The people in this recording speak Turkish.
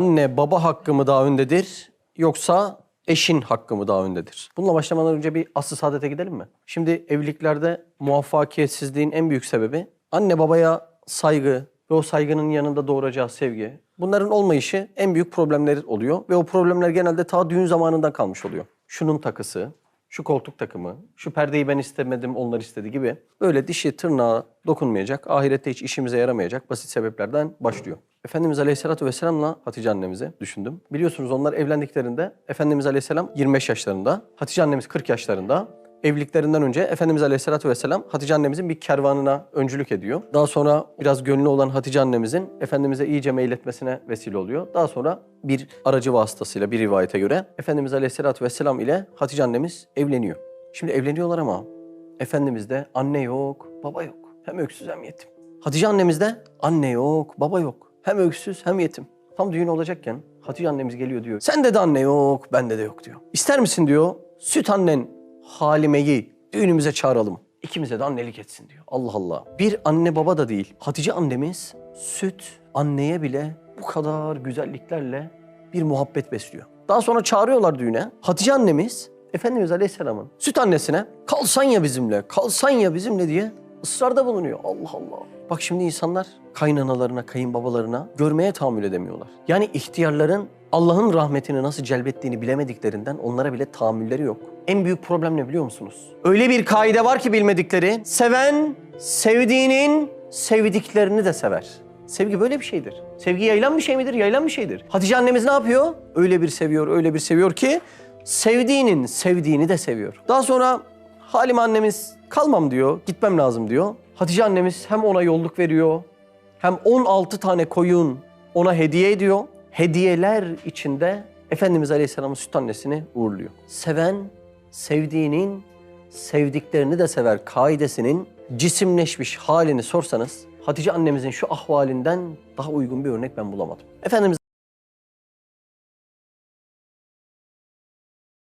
Anne baba hakkı mı daha öndedir yoksa eşin hakkı mı daha öndedir? Bununla başlamadan önce bir aslı saadete gidelim mi? Şimdi evliliklerde muvaffakiyetsizliğin en büyük sebebi anne babaya saygı ve o saygının yanında doğuracağı sevgi. Bunların olmayışı en büyük problemleri oluyor ve o problemler genelde ta düğün zamanından kalmış oluyor. Şunun takısı, şu koltuk takımı, şu perdeyi ben istemedim onlar istedi gibi böyle dişi tırnağa dokunmayacak, ahirette hiç işimize yaramayacak basit sebeplerden başlıyor. Efendimiz Aleyhisselatü Vesselam'la Hatice annemizi düşündüm. Biliyorsunuz onlar evlendiklerinde Efendimiz Aleyhisselam 25 yaşlarında, Hatice annemiz 40 yaşlarında. Evliliklerinden önce Efendimiz Aleyhisselatü Vesselam Hatice annemizin bir kervanına öncülük ediyor. Daha sonra biraz gönlü olan Hatice annemizin Efendimiz'e iyice meyletmesine vesile oluyor. Daha sonra bir aracı vasıtasıyla bir rivayete göre Efendimiz Aleyhisselatü Vesselam ile Hatice annemiz evleniyor. Şimdi evleniyorlar ama Efendimiz'de anne yok, baba yok. Hem öksüz hem yetim. Hatice annemizde anne yok, baba yok. Hem öksüz hem yetim. Tam düğün olacakken Hatice annemiz geliyor diyor. Sende de anne yok, bende de yok diyor. İster misin diyor, süt annen Halime'yi düğünümüze çağıralım. İkimize de annelik etsin diyor. Allah Allah. Bir anne baba da değil. Hatice annemiz süt anneye bile bu kadar güzelliklerle bir muhabbet besliyor. Daha sonra çağırıyorlar düğüne. Hatice annemiz Efendimiz Aleyhisselam'ın süt annesine kalsan ya bizimle, kalsan ya bizimle diye ısrarda bulunuyor. Allah Allah. Bak şimdi insanlar kaynanalarına, kayınbabalarına görmeye tahammül edemiyorlar. Yani ihtiyarların Allah'ın rahmetini nasıl celbettiğini bilemediklerinden onlara bile tahammülleri yok. En büyük problem ne biliyor musunuz? Öyle bir kaide var ki bilmedikleri. Seven sevdiğinin sevdiklerini de sever. Sevgi böyle bir şeydir. Sevgi yayılan bir şey midir? Yayılan bir şeydir. Hatice annemiz ne yapıyor? Öyle bir seviyor, öyle bir seviyor ki sevdiğinin sevdiğini de seviyor. Daha sonra Halime annemiz kalmam diyor, gitmem lazım diyor. Hatice annemiz hem ona yolluk veriyor, hem 16 tane koyun ona hediye ediyor. Hediyeler içinde Efendimiz Aleyhisselam'ın süt annesini uğurluyor. Seven, sevdiğinin sevdiklerini de sever kaidesinin cisimleşmiş halini sorsanız Hatice annemizin şu ahvalinden daha uygun bir örnek ben bulamadım. Efendimiz